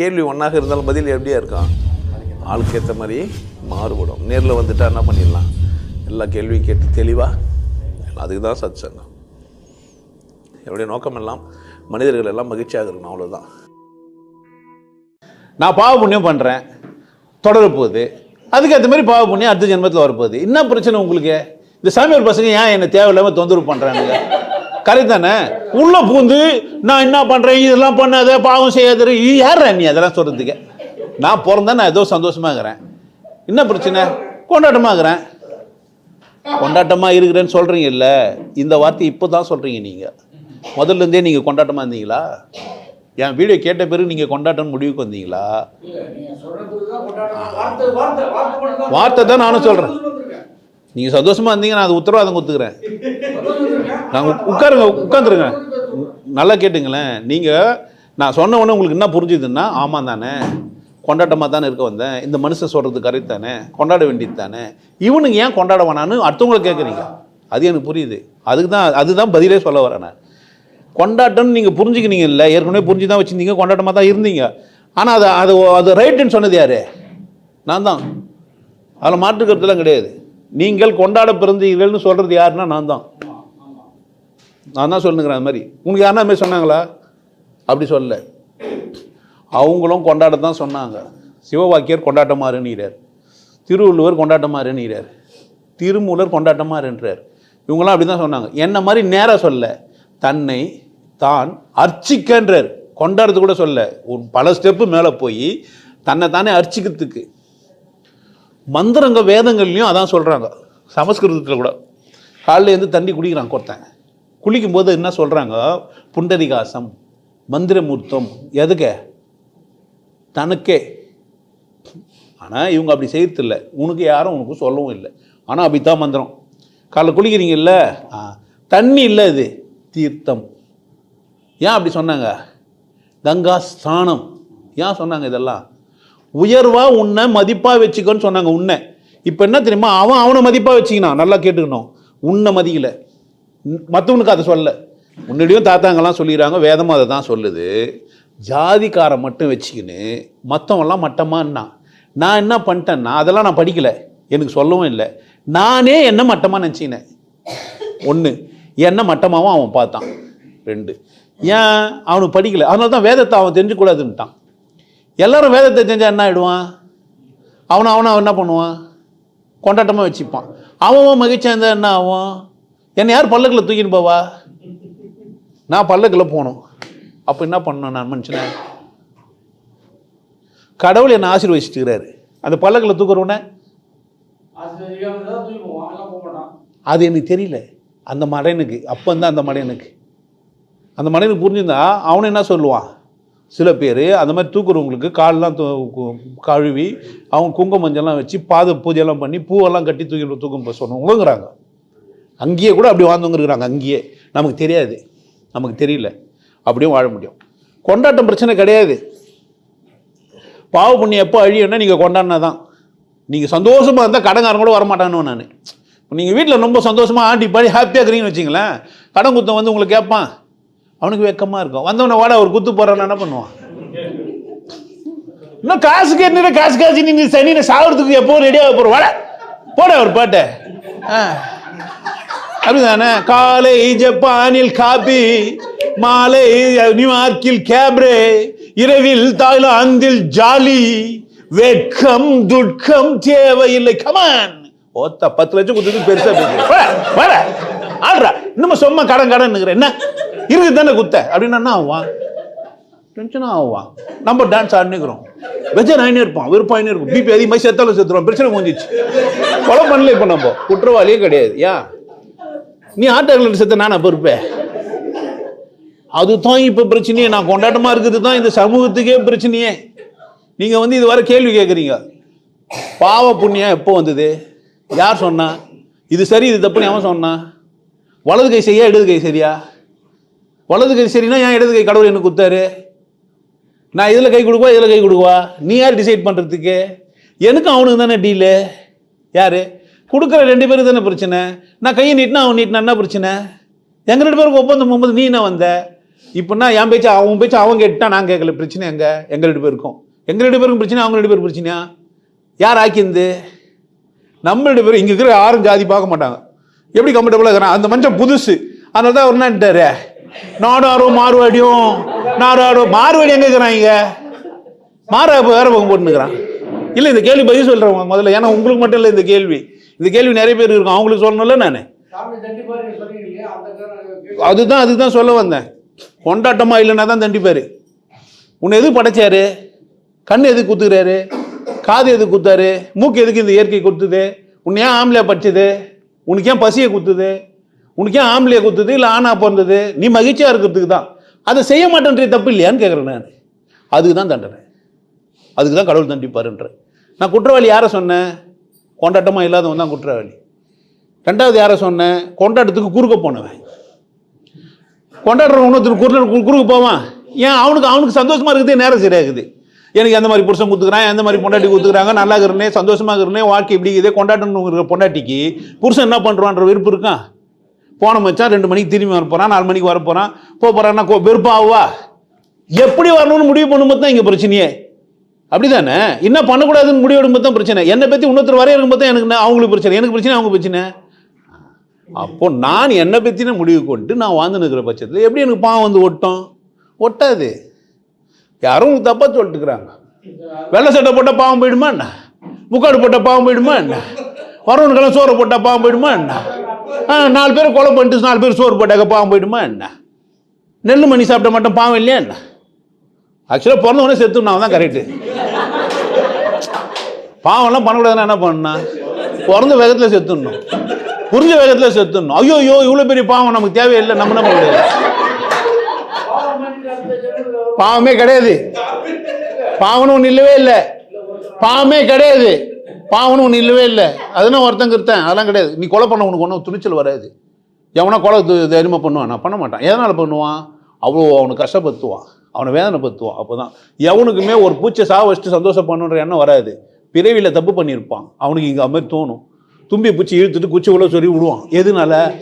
கேள்வி ஒன்றாக இருந்தாலும் பதில் எப்படியா இருக்கும்? ஆளுக்கு ஏற்ற மாதிரி மாறுபடும். நேரில் வந்துட்டா என்ன பண்ணிடலாம்? எல்லா கேள்வியும் கேட்டு தெளிவாக அதுக்கு தான் சத் சங்கம் என்னுடைய நோக்கம் எல்லாம் மனிதர்கள் எல்லாம் மகிழ்ச்சியாக இருக்கணும் அவ்வளோதான் நான் பாவ புண்ணியம் பண்ணுறேன் தொடர போகுது. அதுக்கு ஏற்ற மாதிரி பாவ புண்ணியம் அடுத்த ஜென்மத்தில் வரப்போகுது என்ன பிரச்சனை உங்களுக்கு? இந்த சாமியார் பசங்க ஏன் என்னை தேவையில்லாமல் தொந்தரவு பண்ணுறானுங்க கரெக்ட் தானே உள்ள பூந்து நான் என்ன பண்ணுறேன் இதெல்லாம் பண்ணாத பாவம் செய்யாத யாரா நீ அதெல்லாம் சொல்கிறதுக்கு நான் பிறந்தா நான் ஏதோ சந்தோஷமா இருக்கிறேன் என்ன பிரச்சனை? கொண்டாட்டமா இருக்கிறேன் கொண்டாட்டமாக இருக்கிறேன்னு சொல்கிறீங்க இல்லை இந்த வார்த்தை இப்போ தான் சொல்கிறீங்க நீங்கள் முதல்ல இருந்தே நீங்கள் கொண்டாட்டமாக இருந்தீங்களா? என் வீடியோ கேட்ட பிறகு நீங்கள் கொண்டாட்டம் முடிவுக்கு வந்தீங்களா? வார்த்தை தான் நானும் சொல்கிறேன் நீங்கள் சந்தோஷமாக இருந்தீங்க நான் அது உத்தரவாதம் கொடுத்துக்கிறேன். நாங்கள் உட்காருங்க உட்காந்துருங்க நல்லா கேட்டுங்களேன். நீங்கள் நான் சொன்ன உடனே உங்களுக்கு என்ன புரிஞ்சுதுன்னா ஆமாம் தானே கொண்டாட்டமாக தானே இருக்க வந்தேன் இந்த மனுஷன் சொல்கிறது கரெக்ட் தானே கொண்டாட வேண்டியது தானே. இவனுங்க ஏன் கொண்டாட வேணான்னு அடுத்தவங்களை கேட்குறீங்க அது எனக்கு புரியுது. அதுக்கு தான் அதுதான் பதிலே சொல்ல வரேன் நான். கொண்டாட்டம்னு நீங்கள் புரிஞ்சுக்கினீங்க இல்லை ஏற்கனவே புரிஞ்சு தான் வச்சுருந்தீங்க கொண்டாட்டமாக தான் இருந்தீங்க. ஆனால் அது அது அது ரைட்டுன்னு சொன்னது யார்? நான் தான். அதில் மாற்றுக்கிறதுலாம் கிடையாது. நீங்கள் கொண்டாட பிறந்தீர்கள்னு சொல்கிறது யாருன்னா நான் தான். நான் தான் சொல்லுங்கிறேன் அது மாதிரி. உங்களுக்கு யாருன்னா மாரி மாதிரி சொன்னாங்களா? அப்படி சொல்லல. அவங்களும் கொண்டாட தான் சொன்னாங்க. சிவவாக்கியர் கொண்டாட்டமாக இருநீரார் திருவள்ளுவர் கொண்டாட்டமாக இருநீரார் திருமூலர் கொண்டாட்டமாக இருன்றார் இவங்களாம் அப்படி தான் சொன்னாங்க. என்ன மாதிரி நேராக சொல்ல? தன்னை தான் அர்ச்சிக்கன்றார். கொண்டாடுறது கூட சொல்ல. ஒரு பல ஸ்டெப்பு மேலே போய் தன்னை தானே அர்ச்சிக்கிறதுக்கு. மந்திரங்க வேதங்கள்லையும் அதான் சொல்கிறாங்க சமஸ்கிருதத்தில் கூட. காலைல இருந்து தண்ணி குடிக்கிறான் கொத்தன் குளிக்கும்போது என்ன சொல்கிறாங்க புண்டரிகாசம் மந்திரமூர்த்தம் எதுக்கு? தனக்கே. ஆனால் இவங்க அப்படி செய்யறதில்ல உனக்கு யாரும் உனக்கு சொல்லவும் இல்லை. ஆனால் அப்படித்தான் மந்திரம். காலைல குளிக்கிறீங்கல்ல? தண்ணி இல்லை இது. தீர்த்தம். ஏன் அப்படி சொன்னாங்க? கங்கா ஸ்தானம் ஏன் சொன்னாங்க இதெல்லாம்? உயர்வாக உன்னை மதிப்பாக வச்சுக்கோன்னு சொன்னாங்க உன்னை. இப்போ என்ன தெரியுமா? அவன் அவனை மதிப்பாக வச்சுக்கினான். நல்லா கேட்டுக்கணும். உன்னை மதிக்கலை. மற்றவனுக்கு அதை சொல்ல முன்னாடியும் தாத்தாங்கெல்லாம் சொல்லிடுறாங்க வேதமும் அதை தான் சொல்லுது. ஜாதிக்காரை மட்டும் வச்சுக்கின்னு மற்றவன்லாம் மட்டமான்னா நான் என்ன பண்ணிட்டேன்னா அதெல்லாம் நான் படிக்கலை. எனக்கு சொல்லவும் இல்லை. நானே என்ன மட்டமாக நினச்சிக்கினேன். ஒன்று என்ன மட்டமாகவும் அவன் பார்த்தான். ரெண்டு ஏன் அவனுக்கு படிக்கலை? அதனால தான் வேதத்தை அவன் தெரிஞ்சுக்கூடாதுன்ட்டான் எல்லாரும் வேதத்தை செஞ்சால் என்ன ஆகிடுவான் அவனை அவனை அவன் என்ன பண்ணுவான்? கொண்டாட்டமாக வச்சுப்பான். அவன் மகிழ்ச்சியாக இருந்தால் என்ன ஆகும்? என்னை யார் பல்லக்கில் தூக்கின்னு போவா? நான் பல்லக்கில் போகணும். அப்போ என்ன பண்ணணும் நான் மனுஷனை? கடவுள் என்னை ஆசீர்வதிச்சுட்டுக்கிறாரு அந்த பல்லக்கில் தூக்குறவனே அது எனக்கு தெரியல. அந்த மடையனுக்கு அப்போ தான் அந்த மடையனுக்கு. அந்த மடையனுக்கு புரிஞ்சிருந்தா அவனை என்ன சொல்லுவான்? சில பேர் அந்த மாதிரி தூக்குறவங்களுக்கு கால்லாம் தூ- கு- கழுவி அவங்க குங்கும மஞ்சள்லாம் வச்சு பாத பூஜையெல்லாம் பண்ணி பூவெல்லாம் கட்டி தூக்கி தூக்கம் சொன்னவங்களுங்கிறாங்க. அங்கேயே கூட அப்படி வாழ்ந்தவங்க இருக்கிறாங்க அங்கேயே. நமக்கு தெரியாது. நமக்கு தெரியல. அப்படியும் வாழ முடியும். கொண்டாட்டம் பிரச்சனை கிடையாது. பாவ புண்ணியம் எப்போ அழியும்னா நீங்கள் கொண்டாடினா தான் நீங்கள் சந்தோஷமாக இருந்தால் கடங்காரன் கூட வரமாட்டானு நான். நீங்கள் வீட்டில் ரொம்ப சந்தோஷமாக ஆண்டி பாடி ஹாப்பியாக இருக்கிறீங்கன்னு வச்சிங்களேன் கடன் குத்தம் வந்து உங்களுக்கு கேட்பான். அவனுக்கு வெக்கமாக இருக்கும். வந்தவனை வாட ஒரு குத்து போடுறான்னு என்ன பண்ணுவான்? இன்னும் காசு கேட்டு காசு காசு நீ சனினை சாகிறதுக்கு எப்போ ரெடியாக போகிற வாட போட ஒரு பாட்டு. ஆ. அப்படிதானே? காலை ஜப்பானில் காபி மாலை நியூயார்க்கில் கேப்ரே இரவில் தாய்லாந்தில் ஜாலி வெட்கம் துட்கம் தேவையில்லை. கமான் ஓத்த பத்து லட்சம் குத்துக்கு பெருசா வர வர ஆடுறா. இன்னும் சும்மா கடன் கடன் என்ன? இருக்கு தானே குத்த? அப்படின்னா என்ன ஆவான் டென்ஷனாக ஆவான் நம்ம டான்ஸ் ஆடினுக்கிறோம். வெஜன் ஆயினே இருப்பான். வெறுப்பாயினே இருக்கும். பிபி அதிகமாக செத்தாலும் செத்துருவோம் பிரச்சனை முடிஞ்சிச்சு கொலை பண்ணல இப்போ நம்ம. குற்றவாளியே கிடையாது. யா? நீ ஆட்டோவில் செத்த நானா பொறுப்பேன் அதுதான் இப்போ பிரச்சனையே. நான் கொண்டாட்டமாக இருக்கிறது தான் இந்த சமூகத்துக்கே பிரச்சனையே. நீங்கள் வந்து இது வர கேள்வி கேட்குறீங்க பாவ புண்ணியம் எப்போ வந்தது? யார் சொன்னா? இது சரி இது தப்புன்னு அவன் சொன்னான் வலது கை சரியா இடது கை சரியா? வலது கை சரினா ஏன் இடது கை கடவுள் எனக்கு குத்தாரு நான் இதில் கை கொடுக்குவா இதில் கை கொடுக்குவா? நீ யார் டிசைட் பண்ணுறதுக்கு எனக்கும் அவனுக்கு தானே டீலு யார்? கொடுக்குற ரெண்டு பேருக்கு தானே பிரச்சனை? நான் கையை நீட்டினா அவன் நீட்டினா என்ன பிரச்சனை? எங்கள் ரெண்டு பேருக்கு ஒப்பந்தம் போகும்போது நீ என்ன வந்த? இப்போனா என் பேச்சு அவன் பேச்சு அவன் கேட்டுட்டா நான் கேட்கல. பிரச்சனை எங்கே? எங்கள் ரெண்டு பேருக்கும். எங்கள் ரெண்டு பேருக்கும் பிரச்சனை அவங்க ரெண்டு பேரும் பிரச்சனையா? யார் ஆக்கியிருந்து நம்ம ரெண்டு பேரும் இங்கே இருக்கிற யாரும் ஜாதி பார்க்க மாட்டாங்க. எப்படி கம்ஃபர்டபுளாக இருக்கிறான்? அந்த மனுஷன் புதுசு. அதனால தான் அவர் என்னட்டாரு நாடாரும் மார்வாடியும் நாடாரும் மார்வாடி எங்க இருக்கிறாங்க மாறா இப்போ வேற பக்கம் போட்டுக்கிறான் இல்லை இந்த கேள்வி பதில் சொல்கிறவங்க முதல்ல. ஏன்னா உங்களுக்கு மட்டும் இல்லை இந்த கேள்வி. இந்த கேள்வி நிறைய பேர் இருக்கும். அவங்களுக்கு சொல்லணும்ல நான். அதுதான் அதுதான் சொல்ல வந்தேன். கொண்டாட்டமா இல்லைன்னா தான் தண்டிப்பாரு. உன்னை எதுக்கு படைச்சாரு? கண் எதுக்கு குத்துக்கிறாரு? காது எதுக்கு குத்தாரு? மூக்கு எதுக்கு இந்த இயற்கை குத்துது? உன்னை ஏன் ஆம்பளை படிச்சது? உனக்கு ஏன் பசியை குத்துது? உனக்கு ஏன் ஆம்பளையா குத்துது இல்லை ஆணா பிறந்தது? நீ மகிழ்ச்சியாக இருக்கிறதுக்கு தான். அதை செய்ய மாட்டேன்றே தப்பு இல்லையான்னு கேட்குறேன் நான். அதுக்கு தான் தண்டனை. அதுக்கு தான் கடவுள் தண்டிப்பாருன்ற நான் குற்றவாளி யாரை சொன்னேன்? கொண்டாட்டமாக இல்லாதவன் தான் குற்றவாளி. ரெண்டாவது யாரை சொன்னேன்? கொண்டாட்டத்துக்கு குறுக்க போனவன். கொண்டாடுற ஒன்று குறுக்க குறுக்க போவான். ஏன்? அவனுக்கு அவனுக்கு சந்தோஷமாக இருக்குது நேரம் சரியாகுது. எனக்கு எந்த மாதிரி புருஷன் கொடுத்துக்கிறான்? எந்த மாதிரி பொண்டாட்டி கொடுத்துக்கிறாங்க? நல்லா இருக்கிறனே சந்தோஷமாக இருக்கிறனே வாழ்க்கை இப்படி இதே கொண்டாட்டணுங்கிற பொண்டாட்டிக்கு புருஷன் என்ன பண்ணுறான்ற விருப்பம் இருக்கான் போன மச்சான் ரெண்டு மணிக்கு திரும்பி வரப்போறான் நாலு மணிக்கு வரப்போகிறான் போக போறான்னா கோ- வெறுப்பாவா எப்படி வரணும்னு முடிவு பண்ணும்போது தான் இங்கே பிரச்சனையே. அப்படிதானே? என்ன பண்ணக்கூடாதுன்னு முடிவு தான் பிரச்சனை. என்னை பற்றி இன்னொருத்தர் வரைய இருக்கும்போது தான் எனக்கு என்ன- அவங்களுக்கு பிரச்சனை. எனக்கு பிரச்சனை அவங்க பிரச்சனை. அப்போ நான் என்னை பற்றின முடிவு கொண்டு நான் வாழ்ந்து நிற்கிற பட்சத்தில் எப்படி எனக்கு பாவம் வந்து ஒட்டும்? ஒட்டாது. யாரும் தப்பாக சொல்லிட்டுக்கிறாங்க வெள்ளை சட்டை போட்டால் பாவம் போயிடுமா என்ன? முக்காடு போட்டால் பாவம் போயிடுமா என்ன? வரவனுக்கெல்லாம் சோறு போட்டால் பாவம் போயிடுமா என்ன? நாலு பேர் கொலை பண்ணிட்டு நாலு பேர் சோறு போட்டாக்க பாவம் போயிடுமா என்ன? நெல் மணி சாப்பிட்ட மட்டும் பாவம் இல்லையா என்ன? ஆக்சுவலாக பிறந்தவொடனே நான் தான் கரெக்டு பாவம்லாம் பண்ணக்கூடாதுன்னா என்ன பண்ணா? பிறந்த வேகத்தில் செத்துடணும். புரிஞ்ச வேகத்தில் செத்துடணும். ஐயோ ஐயோ இவ்வளோ பெரிய பாவம் நமக்கு தேவையில்லை நம்ம என்ன பண்ண முடியாது? பாவமே கிடையாது. பாவனும் ஒன்று இல்லவே இல்லை. பாவமே கிடையாது. பாவனும் ஒன்று இல்லவே இல்லை. அதுனா ஒருத்தங்க இருத்தேன் அதெல்லாம் கிடையாது. நீ கொலை பண்ண உனக்கு ஒன்றும் துணிச்சல் வராது. எவனா கொலை து- பண்ணுவான் நான் பண்ண மாட்டான். எதனால் பண்ணுவான்? அவ்வளோ அவனுக்கு கஷ்டப்படுத்துவான். அவனை வேதனைப்படுத்துவான். அப்போ தான் எவனுக்குமே ஒரு பூச்சை சாவ வச்சுட்டு சந்தோஷம் பண்ணுன்ற எண்ணம் வராது. பிறவியில் தப்பு பண்ணியிருப்பான். அவனுக்கு இங்கே மாதிரி தோணும். தும்பி பூச்சி இழுத்துட்டு குச்சி உள்ள சொல்லி விடுவான். எதுனால?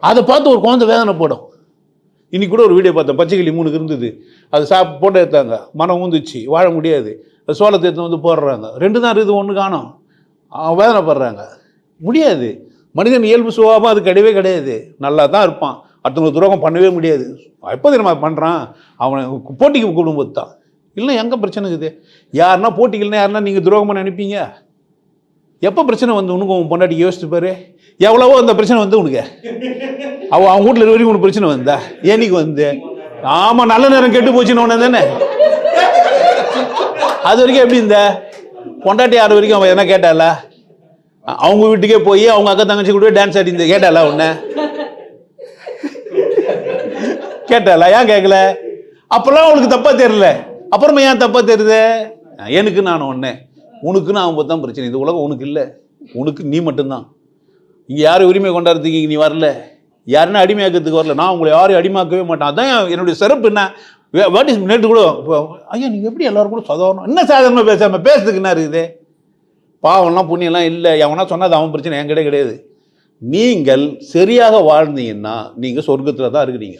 அதை பார்த்து ஒரு குழந்தை வேதனைப்படும். இன்னைக்கு கூட ஒரு வீடியோ பார்த்தேன். பச்சைக்கிளி மூணுக்கு இருந்தது. அது சாப் போட்டு எடுத்தாங்க. மனம் ஊந்துச்சு. வாழ முடியாது. சோளத்தை எடுத்து வந்து போடுறாங்க. ரெண்டு தான் இருக்குது ஒன்று காணும். அவன் வேதனைப்படுறாங்க முடியாது. மனிதன் இயல்பு சுபாவம் அது கிடையவே கிடையாது. நல்லா தான் இருப்பான். அடுத்தவங்க துரோகம் பண்ணவே முடியாது. எப்போ நம்ம பண்ணுறான் அவனை போட்டிக்கு கூடும்போது தான். இல்லை எங்கே பிரச்சனை இருக்குது? யாருன்னா போட்டிகள்னா யாருன்னா நீங்கள் துரோகம் பண்ண நினைப்பீங்க? எப்போ பிரச்சனை வந்து உனக்கு? உன் பொண்டாட்டி யோசிச்சு எவ்வளவோ அந்த பிரச்சனை வந்து உனக்கு. அவன் அவன் வீட்டில் இருக்க வரைக்கும் உனக்கு பிரச்சனை வந்தா? ஏனிக்கு வந்து? ஆமாம் நல்ல நேரம் கெட்டு போச்சுன்னு உடனே தானே? அது வரைக்கும் எப்படி இந்த பொண்டாட்டி ஆறு வரைக்கும் அவன் என்ன கேட்டால அவங்க வீட்டுக்கே போய் அவங்க அக்கா தங்கச்சி கூட டான்ஸ் ஆடி இந்த கேட்டால உன்ன? கேட்டால ஏன் கேட்கல அப்பெல்லாம் அவளுக்கு தப்பா தெரியல. அப்புறமா ஏன் தப்பா தெரியுது? எனக்கு நான் ஒன்னே உனக்கு நான் தான் பிரச்சனை. இந்த உலகம் உனக்கு இல்லை. உனக்கு நீ மட்டும்தான். இங்கே யாரும் உரிமை கொண்டாடுறதுக்கு நீ வரல? யாருன்னா அடிமையாக்கிறதுக்கு வரல. நான் உங்களை யாரையும் அடிமையாக்கவே மாட்டேன். அதான் என்னுடைய சிறப்பு என்ன? வாட் இஸ் நேற்று கூட இப்போ, ஐயா நீங்கள் எப்படி எல்லோரும் கூட சாதாரணம்? என்ன சாதாரணமாக பேசாமல் பேசுறதுக்கு என்ன இருக்குது? பாவம்லாம் புண்ணியெல்லாம் இல்லை. எவனா அது அவன் பிரச்சனை என் கிடையாது கிடையாது. நீங்கள் சரியாக வாழ்ந்தீங்கன்னா நீங்கள் சொர்க்கத்தில் தான் இருக்கிறீங்க.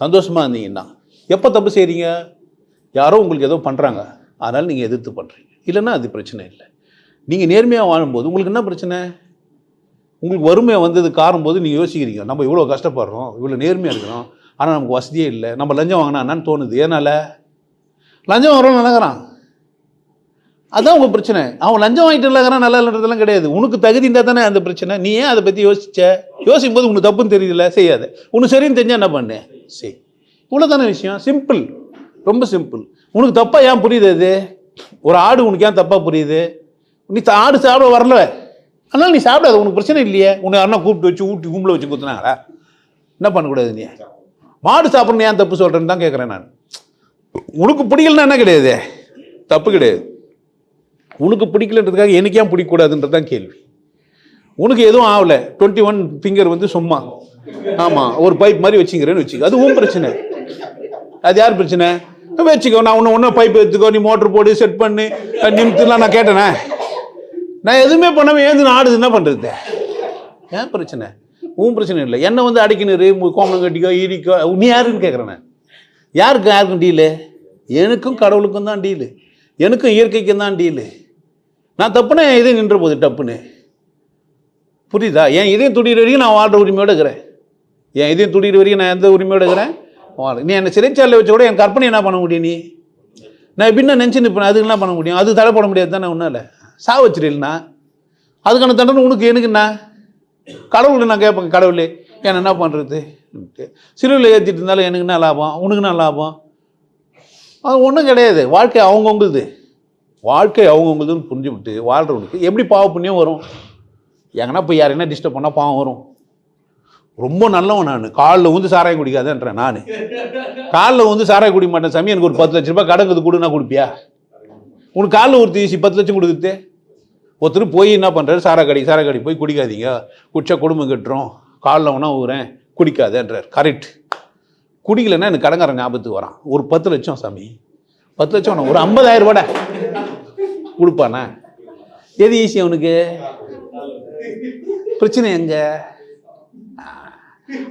சந்தோஷமாக இருந்தீங்கன்னா. எப்போ தப்பு செய்கிறீங்க யாரோ உங்களுக்கு ஏதோ பண்ணுறாங்க அதனால் நீங்கள் எதிர்த்து பண்ணுறீங்க இல்லைன்னா அது பிரச்சனை இல்லை. நீங்கள் நேர்மையாக வாழும்போது உங்களுக்கு என்ன பிரச்சனை? உங்களுக்கு வறுமையாக வந்தது காரும்போது நீங்கள் யோசிக்கிறீங்க. நம்ம இவ்வளோ கஷ்டப்படுறோம் இவ்வளோ நேர்மையாக இருக்கிறோம். ஆனால் நமக்கு வசதியே இல்லை. நம்ம லஞ்சம் வாங்கினா என்னன்னு தோணுது. ஏனால் லஞ்சம் வாங்குறோம் நினைக்கிறான் அதுதான் உங்கள் பிரச்சனை. அவன் லஞ்சம் வாங்கிட்டு இல்லைங்கிறான் நல்லா இல்லைன்றதெல்லாம் கிடையாது. உனக்கு தகுதி இருந்தால் தானே அந்த பிரச்சனை. நீ ஏன் அதை பற்றி யோசிச்ச? யோசிக்கும் போது உனக்கு தப்புன்னு தெரியல செய்யாது. உனக்கு சரின்னு தெரிஞ்சால் என்ன பண்ணு? செய். இவ்வளோ தானே விஷயம்? சிம்பிள் ரொம்ப சிம்பிள் உனக்கு தப்பாக ஏன் புரியுது அது? ஒரு ஆடு உனக்கு ஏன் தப்பாக புரியுது? நீ ஆடு சாப்பிட வரல. அதனால் நீ சாப்பிடாத. உனக்கு பிரச்சனை இல்லையே. உன்னை யாருன்னா கூப்பிட்டு வச்சு ஊட்டி கும்பல வச்சு குத்துனாங்களா? என்ன பண்ணக்கூடாது நீ? மாடு சாப்பிடணும் ஏன் தப்பு சொல்கிறேன்னு தான் கேட்குறேன் நான். உனக்கு பிடிக்கலன்னா என்ன கிடையாது? தப்பு கிடையாது. உனக்கு பிடிக்கலன்றதுக்காக எனக்கு ஏன் பிடிக்கக்கூடாதுன்றது தான் கேள்வி. உனக்கு எதுவும் ஆகலை. டுவெண்ட்டி ஒன் ஃபிங்கர் வந்து சும்மா. ஆமாம் ஒரு பைப் மாதிரி வச்சுக்கிறேன்னு வச்சுக்க. அது உன் பிரச்சனை. அது யார் பிரச்சனை? வச்சுக்கோ நான் ஒன்று ஒன்றும் பைப் எடுத்துக்கோ நீ மோட்டர் போடு செட் பண்ணு. நிமித்துலாம் நான் கேட்டேனே? நான் எதுவுமே பண்ணாமல் ஏந்து ஆடுது என்ன பண்ணுறது ஏன் பிரச்சனை? உன் பிரச்சனை இல்லை. என்னை வந்து அடிக்கணுரு கோமலம் கட்டிக்கோ ஈரிக்கோ நீ யாருன்னு கேட்குறேன் யாருக்கும் யாருக்கு யாருக்கும் டீலு எனக்கும் கடவுளுக்கும் தான் டீலு எனக்கும் இயற்கைக்கும் தான் டீலு நான் தப்புனா இதே நின்று நின்ற போகுது டப்புன்னு. புரியுதா? என் இதயம் துடிக்கிற வரைக்கும் நான் வாழ்கிற உரிமையோடு இருக்கிறேன். என் இதயம் துடிக்கிற வரைக்கும் நான் எந்த உரிமையோடு இருக்கிறேன்? வாழ. நீ என்னை சிறைச்சாலையில் வச்சு கூட என் கற்பனை என்ன பண்ண முடியும் நீ? நான் எப்படின்னா நினச்சி நிற்பேன் அதுக்கு என்ன பண்ண முடியும்? அது தடை முடியாது தானே ஒன்றும் இல்லை சா வச்சிருந்தா அதுக்கான தண்டனை உனக்கு எனக்கு கடவுள்கிட்ட நான் கேட்பேன் கடவுளே என்ன என்ன பண்ணுறது சிலுவையில் ஏற்றிட்டு இருந்தாலும் எனக்கு என்ன லாபம்? உனக்கு என்ன லாபம்? அது ஒன்றும் கிடையாது. வாழ்க்கை அவங்கவுங்களுது. வாழ்க்கை அவங்கவுங்களுதுன்னு புரிஞ்சுவிட்டு வாழ்கிறவனுக்கு எப்படி பாவ புண்ணியம் வரும்? எங்கன்னா போய் யாரைனா டிஸ்டர்ப் பண்ணால் பாவம் வரும்? ரொம்ப நல்லவன் நான். காலில் வந்து சாராயம் குடிக்காதேன்றேன் நான். காலில் வந்து சாராயம் குடிக்க மாட்டேன். சாமி எனக்கு ஒரு பத்து லட்ச ரூபாய் கடங்குது கொடுனா கொடுப்பியா? உனக்கு காலில் ஒரு தீசி பத்து லட்சம் கொடுக்குது. ஒருத்தர் போய் என்ன பண்ணுறாரு சாரா கடை சாரா கடை போய் குடிக்காதீங்க. குடிச்சா குடும்பம் கட்டுறோம் காலில் வேணா ஊறேன் குடிக்காதேன்றார். கரெக்ட் குடிக்கலைன்னா எனக்கு கடங்காரன் ஞாபகத்துக்கு வரான். ஒரு பத்து லட்சம் சாமி. பத்து லட்சம் ஒரு ஐம்பதாயிரம் ரூபாடா? கொடுப்பானா? எது ஈஸி அவனுக்கு? பிரச்சனை எங்க?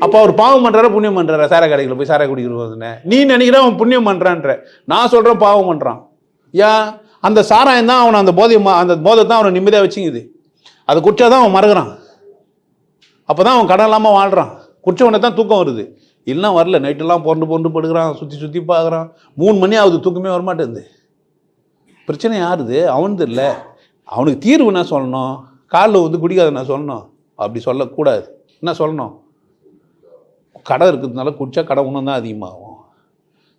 அப்போ அவர் பாவம் பண்ணுறாரா புண்ணியம் பண்ணுறாரா சார கடைகளில் போய் சாரா குடிக்கிறவங்க நீ நினைக்கிற அவன் புண்ணியம் பண்ணுறான்ற நான் சொல்கிறேன் பாவம் பண்ணுறான் ஏன்? அந்த சாராயம் தான் அவனை அந்த போதை அந்த போதை தான் அவனை நிம்மதியாக வச்சுங்குது அதை குடிச்சாதான் அவன் மறக்கிறான் அப்பதான் அவன் கடன் இல்லாமல் வாழ்கிறான் குடிச்சவனை தான் தூக்கம் வருது. இல்லைன்னா வரல. நைட்டெல்லாம் பொண்டு பொண்டு படுக்கிறான் சுற்றி சுற்றி பார்க்குறான். மூணு மணி ஆகுது தூக்கமே வரமாட்டேங்குது. பிரச்சனை யாருது? அவனுது இல்லை. அவனுக்கு தீர்வு என்ன சொல்லணும்? காலில் வந்து குடிக்காத நான் சொல்லணும்? அப்படி சொல்லக்கூடாது. என்ன சொல்லணும்? கடை இருக்கிறதுனால குடித்தா கடை உணவு தான் அதிகமாகும்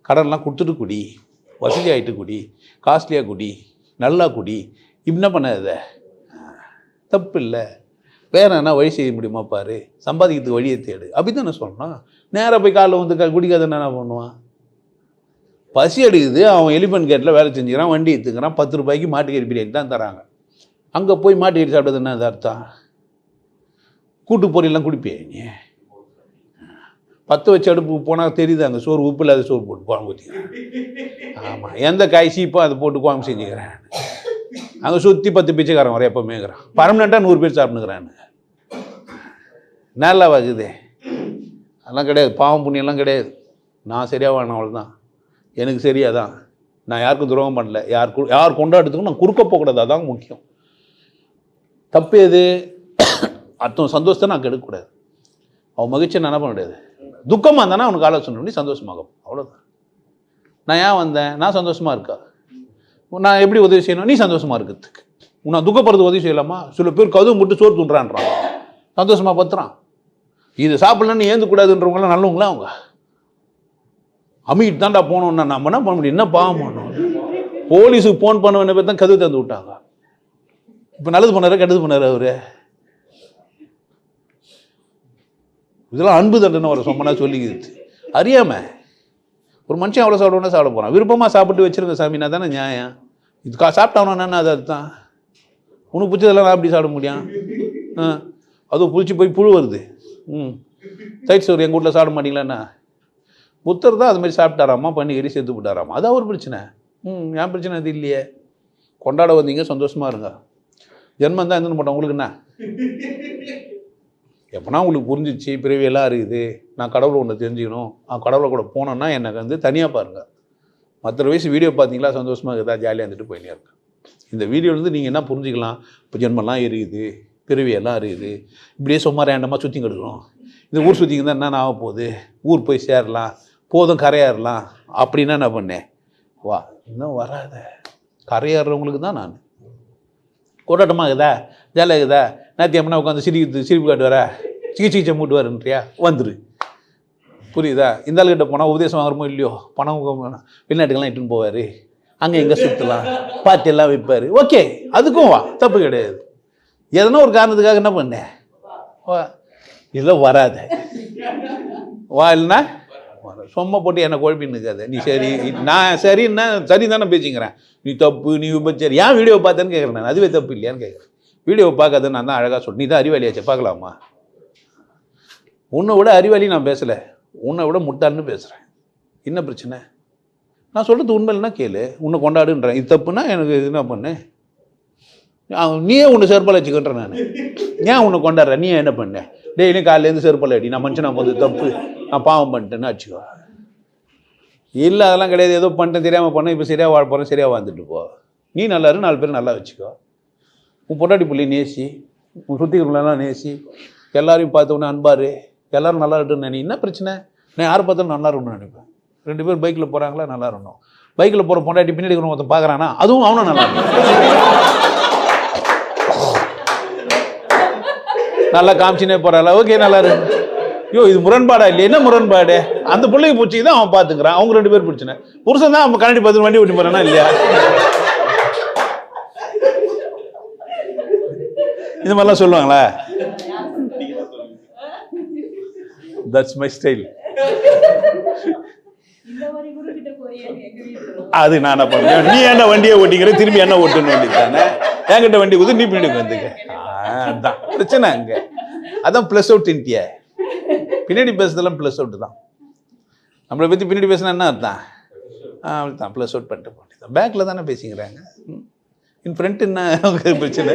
கடன்லாம் கொடுத்துட்டு குடி. வசதி ஆகிட்டு குடி காஸ்ட்லியாக குடி நல்லா குடி இப்படி என்ன பண்ணாத. தப்பு இல்லை வேற என்ன வழி செய்ய முடியுமா பாரு? சம்பாதிக்கிறதுக்கு வழியை தேடு. அப்படி தானே சொல்லணும் நேராக போய் காலைல வந்து க- குடிக்காத என்ன பண்ணுவான்? பசி எடுக்குது அவன் எலிபன் கேட்டில் வேலை செஞ்சுக்கிறான் வண்டி எடுத்துக்கிறான் பத்து ரூபாய்க்கு மாட்டுக்கறி பிரியாணி தான் தராங்க. அங்கே போய் மாட்டுக்கறி சாப்பிட்டது என்ன அர்த்தம்? கூட்டு பொரியெல்லாம் குடிப்பியே நீ? பத்து வச்சு அடுப்பு போனால் தெரியுது அந்த சோறு உப்பு இல்லாத சோறு போட்டு குழம்பு ஊற்றிக்கிறேன் ஆமாம் எந்த காய் சீப்போ அதை போட்டு குழம்பு செஞ்சுக்கிறேன். அங்கே சுற்றி பத்து பிச்சைக்காரன் வர எப்போ மேய்க்கிறான் பர்மனெண்ட்டாக நூறு பேர் சாப்பிட்டுக்கிறான் நல்லா வகுது. அதெல்லாம் கிடையாது. பாவம் புண்ணியெல்லாம் கிடையாது. நான் சரியாக வாழணும் அவ்வளோதான் எனக்கு சரியாக தான். நான் யாருக்கும் துரோகம் பண்ணல. யார் கு- யார் கொண்டாடுறதுக்கும் நான் குறுக்க போகக்கூடாது. அதான் முக்கியம். தப்பு எது? அர்த்தம் சந்தோஷத்தை நான் கெடுக்கக்கூடாது. அவன் மகிழ்ச்சியை நான் என்ன பண்ண முடியாது? துக்கமாக இருந்தானா அவனுக்கு ஆலோசனை பண்ணி சந்தோஷமாகும். அவ்வளோதான் நான் ஏன் வந்தேன்? நான் சந்தோஷமாக இருக்கா? நான் எப்படி உதவி செய்யணும்? நீ சந்தோஷமாக இருக்கிறதுக்கு. நான் துக்கப்படுறது உதவி செய்யலாமா? சில பேர் கதவு முட்டு சோறு தூண்டுறான்றான் சந்தோஷமாக பத்துறான். இது சாப்பிட்லன்னு ஏந்து கூடாதுன்றவங்களாம் நல்லவங்களா அவங்க? அமிக்கிட்டு தான்டா போனோம்னா நம்ம என்ன பண்ண முடியும். என்ன பாவம் பண்ணோம்? போலீஸுக்கு ஃபோன் பண்ண வேண்டிய பேர் தான் கதவு தந்து விட்டாங்க. இப்போ நல்லது பண்ணாரு கெட்டது பண்ணாரு அவரு? இதெல்லாம் அன்பு தண்டனை வர சொம்மனா சொல்லிக்கிது. அறியாம. ஒரு மனுஷன் அவ்வளோ சாப்பிடுவோம்னா சாப்பிட போகிறான் விருப்பமாக சாப்பிட்டு வச்சிருக்க சாமினா தானே நியாயம். இது கா சாப்பிட்டாவனா என்ன அது அதுதான் உனக்கு பிடிச்சதெல்லாம் நான் அப்படி சாப்பிட முடியும். ஆ. அதுவும் புளிச்சு போய் புழு வருது. ம். சைட் சோறு எங்கள் வீட்டில் சாப்பிட மாட்டீங்களாண்ணா புத்தர் தான் அது மாதிரி சாப்பிட்டாராமா? பண்ணி சேர்த்து விட்டாராமா அது அவர் பிரச்சனை. ம் என் பிரச்சனை அது இல்லையே. கொண்டாட வந்தீங்க சந்தோஷமாக இருங்க. ஜென்மந்தான் தான் போட்டோம். உங்களுக்கு என்ன? எப்போனா உங்களுக்கு புரிஞ்சிச்சு பிறவியெல்லாம் இருக்குது நான் கடவுளை ஒன்று தெரிஞ்சுக்கணும் நான் கடவுளை கூட போனேன்னா எனக்கு வந்து தனியாக பாருங்கள் மற்ற வயசு வீடியோ பார்த்தீங்களா சந்தோஷமாக இருக்குதா ஜாலியாக இருந்துட்டு போயினே இருக்கு. இந்த வீடியோலேருந்து நீங்கள் என்ன புரிஞ்சுக்கலாம்? இப்போ ஜென்மெல்லாம் இருக்குது பிறவியெல்லாம் இருக்குது இப்படியே சும்மா ரேண்டமாக சுற்றி கிடக்கணும் இந்த ஊர் சுற்றிங்க தான் என்ன ஆக போகுது? ஊர் போய் சேரலாம் போதும் கரையாறலாம் அப்படின்னா என்ன பண்ணேன் வா இன்னும் வராத. கரையாடுறவங்களுக்கு தான் நான். கொண்டாட்டமாக இருக்குதா? ஜாலியாக இருக்குதா? நேற்று எம்மனா உட்காந்து சிரிக்கிறது சிரிப்பு காட்டு வர? சிகிச்சை சிகிச்சை மூட்டு வரன்றியா? வந்துரு. புரியுதா? இந்த ஆளுகிட்ட போனால் உபதேசம் வாங்குறமோ இல்லையோ? பணம் வெளிநாட்டுக்கெல்லாம் இட்டுன்னு போவார். அங்கே எங்கே சுற்றலாம் பார்ட்டி எல்லாம் வைப்பார். ஓகே அதுக்கும் வா. தப்பு கிடையாது. எதனா ஒரு காரணத்துக்காக என்ன பண்ணேன் வா. இதெல்லாம் வராத. வா இல்லைன்னா? வர. சும்மா போட்டு என்னை குழப்பின்னு இருக்காது நீ சரி நான் சரின்னா சரி தானே பேசிக்கிறேன். நீ தப்பு நீ விபச்சாரி. ஏன் வீடியோ பார்த்தேன்னு கேட்குறேன் நான். அதுவே தப்பு இல்லையான்னு கேட்குறேன் வீடியோவை பார்க்காத நான் தான் அழகாக சொல் நீ தான் அறிவாளியாச்சு பார்க்கலாமா? உன்னை விட அறிவாளி நான் பேசலை. உன்னை விட முட்டாள்னு பேசுகிறேன் என்ன பிரச்சனை? நான் சொல்கிறது உண்மை இல்லைன்னா கேளு. உன்னை கொண்டாடுன்றேன். இது தப்புனா எனக்கு என்ன பண்ணு? நீயே உன்னை செருப்பால் வச்சுக்கின்றேன் நான். ஏன் உன்னை கொண்டாடுற? நீ என்ன பண்ண? டெய்லியும் காலையிலேருந்து செருப்பால் அடி. நான் மனுஷனா போது தப்பு. நான் பாவம் பண்ணிட்டேன்னு வச்சுக்கோ. இல்லை அதெல்லாம் கிடையாது. ஏதோ பண்ணிட்டேன் தெரியாமல் பண்ணேன். இப்போ சரியாக வாழ போகிறேன் சரியாக வாழ்ந்துட்டு போ. நீ நல்லா இரு நாலு பேர் நல்லா வச்சுக்கோ. உன் பொண்டாட்டி புள்ளி நேசி உன் சுற்றி இருக்கிறவங்களெல்லாம் நேசி எல்லாரையும் பார்த்த உடனே எல்லோரும் நல்லா இருக்குன்னு நினை என்ன பிரச்சனை? நான் யார் பார்த்தாலும் நல்லா இருக்கணும்னு நினைப்பேன். ரெண்டு பேரும் பைக்கில் போகிறாங்களா நல்லா இருக்கணும். பைக்கில் போகிற பொண்டாட்டி பின்னாடி இருக்கிறவங்க ஒருத்தன் பார்க்குறானா? அதுவும் அவனும் நல்லா இருக்கணும். நல்லா காமிச்சினே போகிறாள் ஓகே நல்லா இருக்கு. ஐயோ இது முரண்பாடா இல்லையா? என்ன முரண்பாடு? அந்த பிள்ளைக்கு பூச்சி தான் அவன் பார்த்துக்கிறான். அவங்க ரெண்டு பேர் பிரச்சனை புருஷன் தான் அவன் கண்ணாடி பார்த்து வண்டி ஓட்டி போறானா இல்லையா? இந்த மாதிரிலாம் சொல்லுவாங்களா? தட்ஸ் மை ஸ்டைல் அது நான் என்ன பண்ணுவேன்? நீ என்ன வண்டியை ஓட்டிக்கிற? திரும்பி என்ன ஓட்டணும் வேண்டியதானே என்கிட்ட வண்டி கொடுத்து நீ பின்னாடி வந்துக்க ஆ, அதான். பிரச்சனை அங்கே. அதான் ப்ளஸ் அவுட் இன்ட்டியா பின்னாடி பேசுறதெல்லாம் ப்ளஸ் அவுட் தான். நம்மளை பற்றி பின்னாடி பேசினா என்ன அர்த்தம்? ஆ தான் ப்ளஸ் அவுட் பண்ணிட்டு போட்டு பேக்கில் தானே பேசிக்கிறாங்க. இன் ஃப்ரண்ட் என்ன? பிரச்சனை?